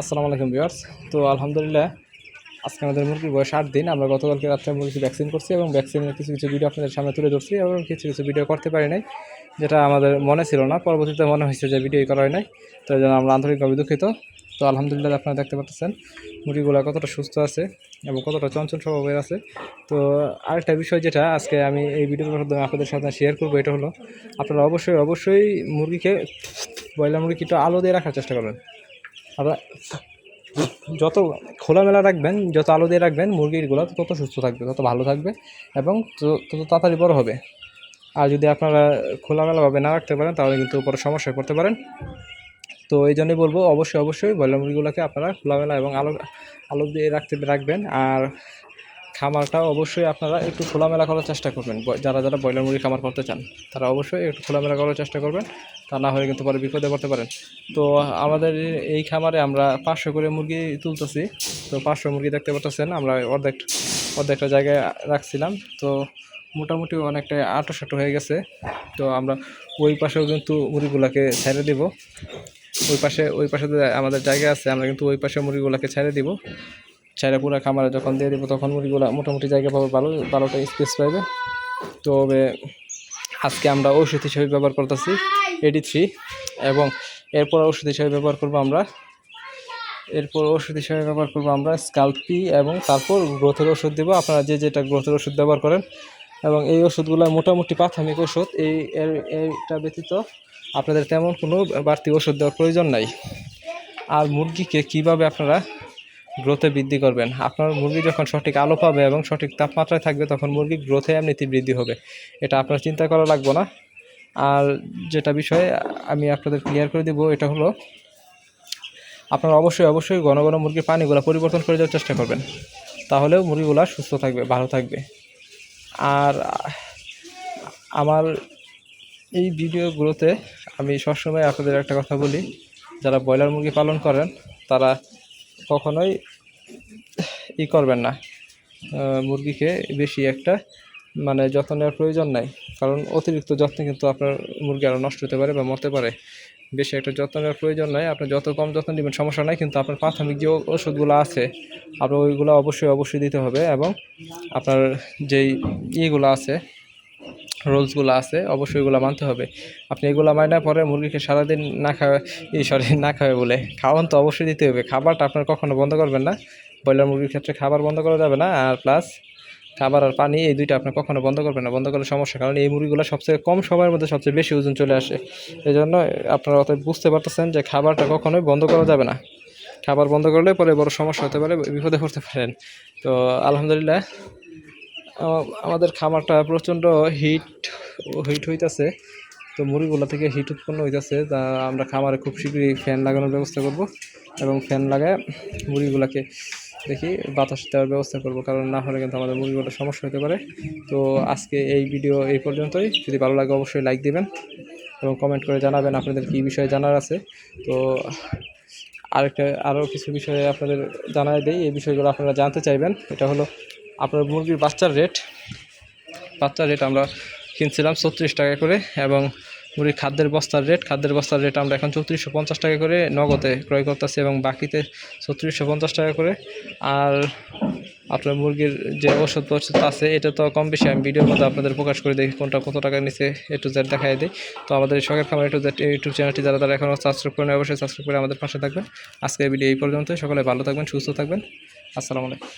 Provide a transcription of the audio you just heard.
আসসালামু আলাইকুম ভিউয়ার্স। তো আলহামদুলিল্লাহ, আজকে আমাদের মুরগির বয়স আট দিন। আমরা গতকালকে রাত্রে মুরগি ভ্যাকসিন করছি এবং ভ্যাকসিনের কিছু কিছু ভিডিও আপনাদের সামনে তুলে ধরছি এবং কিছু কিছু ভিডিও করতে পারি নাই, যেটা আমাদের মনে ছিল না। পরবর্তীতে মনে হয়েছে যে ভিডিও করা হয় নাই, তো জন্য আমরা আন্তরিকভাবে দুঃখিত। তো আলহামদুলিল্লাহ, আপনারা দেখতে পাচ্ছেন, মুরগিগুলো কতটা সুস্থ আছে এবং কতটা চঞ্চল স্বভাবের আছে। তো আরেকটা বিষয় যেটা আজকে আমি এই ভিডিওর মাধ্যমে আপনাদের সাথে শেয়ার করব, এটা হলো, আপনারা অবশ্যই অবশ্যই মুরগিকে, ব্রয়লার মুরগিটা আলো দিয়ে রাখার চেষ্টা করবেন। আপনারা যত খোলামেলা রাখবেন, যত আলো দিয়ে রাখবেন মুরগিগুলো তত সুস্থ থাকবে, তত ভালো থাকবে এবং তত- তত তাড়াতাড়ি বড় হবে। আর যদি আপনারা খোলামেলাভাবে না রাখতে পারেন, তাহলে কিন্তু পরে সমস্যায় পড়তে পারেন। তো এই জন্যই বলব, অবশ্যই অবশ্যই ব্রয়লার মুরগিগুলোকে আপনারা খোলামেলা এবং আলো আলো দিয়ে রাখতে, রাখবেন। আর খামারটা অবশ্যই আপনারা একটু খোলামেলা করার চেষ্টা করবেন। যারা যারা ব্রয়লার মুরগি খামার করতে চান, তারা অবশ্যই একটু খোলামেলা করার চেষ্টা করবেন। তা না হলে কিন্তু পরে বিপদে পড়তে পারেন। তো আমাদের এই খামারে আমরা পাঁচশো করে মুরগি তুলতেছি। তো পাঁচশো মুরগি দেখতে পাচ্ছেন, আমরা অর্ধেক, অর্ধেকটা জায়গায় রাখছিলাম। তো মোটামুটি অনেকটা আটো সাটো হয়ে গেছে। তো আমরা ওই পাশেও কিন্তু মুরগিগুলোকে ছেড়ে দিব। ওই পাশে ওই পাশে আমাদের জায়গা আছে, আমরা কিন্তু ওই পাশে মুরগিগুলোকে ছেড়ে দিব। ছেড়ে পুরো খামারে যখন দিয়ে দিব, তখন মুরগিগুলো মোটামুটি জায়গা পাবে, ভালো, ভালোটা স্পেস পাবে তবে আজকে আমরা ঔষধ হিসেবে ব্যবহার করতেছি এডি থ্রি এবং এরপর ওষুধ হিসেবে ব্যবহার করব আমরা, এরপর ওষুধ হিসেবে ব্যবহার করব আমরা স্কালপি এবং তারপর গ্রোথের ওষুধ দেবো। আপনারা যে যেটা গ্রোথের ওষুধ ব্যবহার করেন এবং এই ওষুধগুলো মোটামুটি প্রাথমিক ওষুধ এই, এর- এইটা ব্যতীত আপনাদের তেমন কোনো বাড়তি ওষুধ দেওয়ার প্রয়োজন নাই। আর মুরগিকে কীভাবে আপনারা গ্রোথে বৃদ্ধি করবেন। আপনার মুরগি যখন সঠিক আলো পাবে এবং সঠিক তাপমাত্রায় থাকবে, তখন মুরগি গ্রোথে এমনিতেই বৃদ্ধি হবে। এটা আপনার চিন্তা করা লাগবে না। আর যেটা বিষয়ে আমি আপনাদের ক্লিয়ার করে দেবো, এটা হলো, আপনারা অবশ্যই অবশ্যই ঘন ঘন মুরগির পানিগুলো পরিবর্তন করে দেওয়ার চেষ্টা করবেন। তাহলেও মুরগিগুলো সুস্থ থাকবে, ভালো থাকবে। আর আমার এই ভিডিওগুলোতে আমি সবসময় আপনাদের একটা কথা বলি, যারা ব্রয়লার মুরগি পালন করেন, তারা কখনোই ই করবেন না। মুরগিকে বেশি একটা মানে যত্ন নেওয়ার প্রয়োজন নাই। কারণ অতিরিক্ত যত্নে কিন্তু আপনার মুরগি আরও নষ্ট হতে পারে বা মরতে পারে। বেশি একটা যত্ন নেওয়ার প্রয়োজন নাই। আপনি যত কম যত্ন নেবেন, সমস্যা নাই। কিন্তু আপনার প্রাথমিক যে ওষুধগুলো আছে, আপনার ওইগুলো অবশ্যই অবশ্যই দিতে হবে এবং আপনার যেই ইয়েগুলো আছে, রোলসগুলো আছে, অবশ্যই এগুলো মানতে হবে। আপনি এগুলো মাইনা পরে মুরগিকে সারাদিন না খাওয়া এই সরি, না খাওয়া বলে। খাওয়ান তো অবশ্যই দিতে হবে। খাবারটা আপনার কখনো বন্ধ করবেন না। ব্রয়লার মুরগির ক্ষেত্রে খাবার বন্ধ করা যাবে না, আর প্লাস খাবার আর পানি এই দুইটা আপনি কখনো বন্ধ করবেন না। বন্ধ করলে সমস্যা, কারণ এই মুরগিগুলো সবচেয়ে কম সময়ের মধ্যে সবচেয়ে বেশি ওজন চলে আসে। এই জন্য আপনারা অত বুঝতে পারতেছেন যে খাবারটা কখনোই বন্ধ করা যাবে না। খাবার বন্ধ করলে পরে বড় সমস্যা হতে পারে, বিপদে পড়তে পারেন। তো আলহামদুলিল্লাহ আমাদের খামারটা প্রচণ্ড হিট হিট হইতেছে। তো মুরগিগুলো থেকে হিট উৎপন্ন হইতেছে, তা আমরা খামারে খুব শীঘ্রই ফ্যান লাগানোর ব্যবস্থা করব এবং ফ্যান লাগায় মুরগিগুলোকে দেখি বাতাস দেওয়ার ব্যবস্থা করব, কারণ না হলে কিন্তু আমাদের মুরগিগুলো সমস্যা হতে পারে। তো আজকে এই ভিডিও এই পর্যন্তই। যদি ভালো লাগে অবশ্যই লাইক দেবেন এবং কমেন্ট করে জানাবেন আপনাদের কী বিষয়ে জানার আছে। তো আরেকটা, আরও কিছু বিষয়ে আপনাদের জানাই দেই। এই বিষয়গুলো আপনারা জানতে চাইবেন। এটা হলো আপনার মুরগির বাচ্চার রেট বাচ্চার রেট আমরা কিনছিলাম ছত্রিশ টাকা করে এবং মুরগির খাদ্যের বস্তার রেট খাদ্যের বস্তার রেট আমরা এখন চৌত্রিশশো পঞ্চাশ টাকা করে নগদে ক্রয় করতেছি এবং বাকিতে ছত্রিশশো পঞ্চাশ টাকা করে। আর আপনার মুরগির যে ওষুধ ওষুধ আছে, এটা তো কম বেশি আমি ভিডিওর মধ্যে আপনাদের প্রকাশ করে দিই কোনটা কত টাকা নিচে এ টু জেড দেখাই দিই। তো আমাদের শখের খামার এ টু জেড ইউটিউব চ্যানেলটি যারা তারা এখনও সাবস্ক্রাইব করেন, অবশ্যই সাবস্ক্রাইব করে আমাদের পাশে থাকবেন। আজকের ভিডিও এই পর্যন্ত সকলে ভালো থাকবেন, সুস্থ থাকবেন। আসসালামু আলাইকুম।